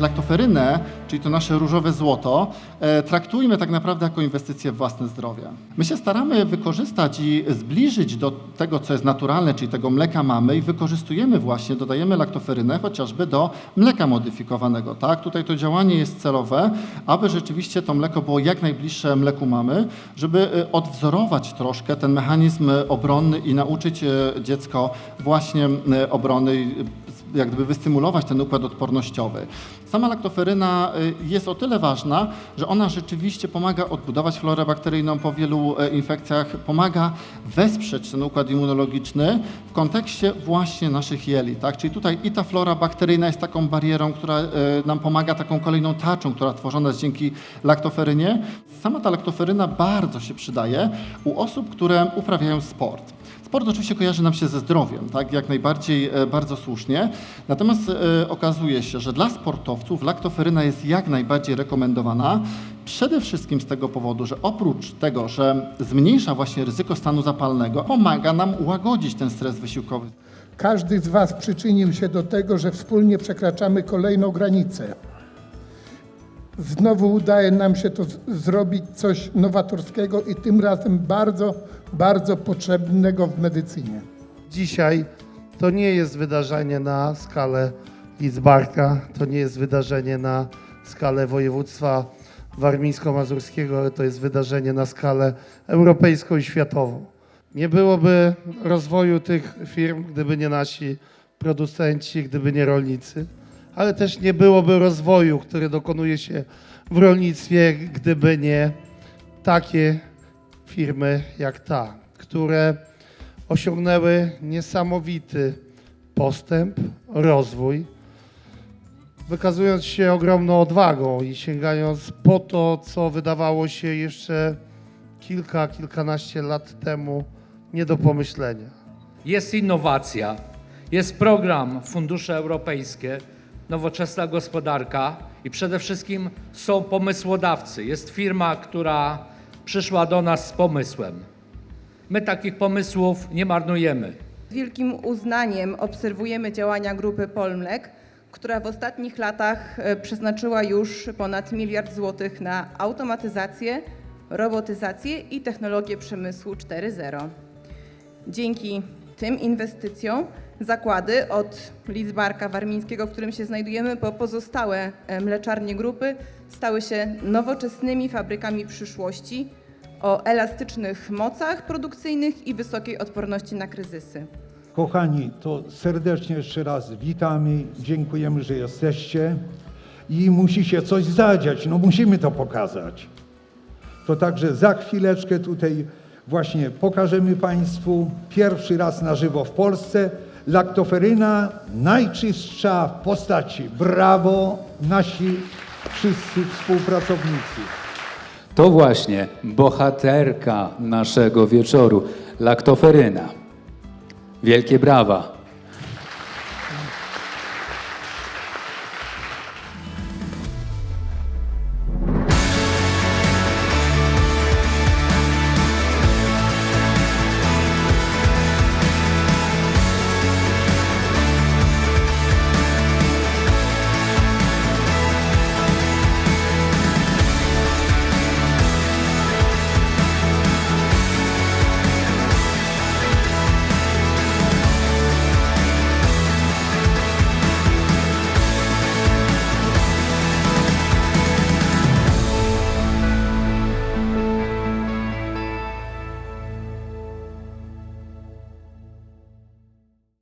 laktoferynę, czyli to nasze różowe złoto, e, traktujmy tak naprawdę jako inwestycję w własne zdrowie. My się staramy wykorzystać i zbliżyć do tego, co jest naturalne, czyli tego mleka mamy i wykorzystujemy właśnie, dodajemy laktoferynę chociażby do mleka modyfikowanego. Tak? Tutaj to działanie jest celowe, aby rzeczywiście to mleko było jak najbliższe mleku mamy, żeby e, odwzorować troszkę ten mechanizm obronny i nauczyć e, dziecko właśnie obrony, jak gdyby wystymulować ten układ odpornościowy. Sama laktoferyna y, jest o tyle ważna, że ona rzeczywiście pomaga odbudować florę bakteryjną po wielu e, infekcjach, pomaga wesprzeć ten układ immunologiczny w kontekście właśnie naszych jeli. Tak? Czyli tutaj i ta flora bakteryjna jest taką barierą, która e, nam pomaga, taką kolejną tarczą, która tworzona jest dzięki laktoferynie. Sama ta laktoferyna bardzo się przydaje u osób, które uprawiają sport. Sport oczywiście kojarzy nam się ze zdrowiem, tak, jak najbardziej e, bardzo słusznie. Natomiast e, okazuje się, że dla sportowców laktoferyna jest jak najbardziej rekomendowana. Przede wszystkim z tego powodu, że oprócz tego, że zmniejsza właśnie ryzyko stanu zapalnego, pomaga nam łagodzić ten stres wysiłkowy. Każdy z Was przyczynił się do tego, że wspólnie przekraczamy kolejną granicę. Znowu udaje nam się to zrobić coś nowatorskiego i tym razem bardzo, bardzo potrzebnego w medycynie. Dzisiaj to nie jest wydarzenie na skalę Lidzbarka, to nie jest wydarzenie na skalę województwa warmińsko-mazurskiego, ale to jest wydarzenie na skalę europejską i światową. Nie byłoby rozwoju tych firm, gdyby nie nasi producenci, gdyby nie rolnicy, ale też nie byłoby rozwoju, który dokonuje się w rolnictwie, gdyby nie takie firmy jak ta, które osiągnęły niesamowity postęp, rozwój, wykazując się ogromną odwagą i sięgając po to, co wydawało się jeszcze kilka, kilkanaście lat temu nie do pomyślenia. Jest innowacja, jest program, fundusze europejskie, nowoczesna gospodarka i przede wszystkim są pomysłodawcy. Jest firma, która przyszła do nas z pomysłem. My takich pomysłów nie marnujemy. Z wielkim uznaniem obserwujemy działania grupy Polmlek, która w ostatnich latach e, przeznaczyła już ponad miliard złotych na automatyzację, robotyzację i technologię przemysłu 4.0. Dzięki tym inwestycjom zakłady od Lidzbarka Warmińskiego, w którym się znajdujemy, po pozostałe e, mleczarnie grupy stały się nowoczesnymi fabrykami przyszłości o elastycznych mocach produkcyjnych i wysokiej odporności na kryzysy. Kochani, to serdecznie jeszcze raz witamy, dziękujemy, że jesteście i musi się coś zadziać, no musimy to pokazać. To także za chwileczkę tutaj właśnie pokażemy Państwu pierwszy raz na żywo w Polsce laktoferyna najczystsza w postaci. Brawo nasi wszyscy współpracownicy. To właśnie bohaterka naszego wieczoru, laktoferyna. Wielkie brawa.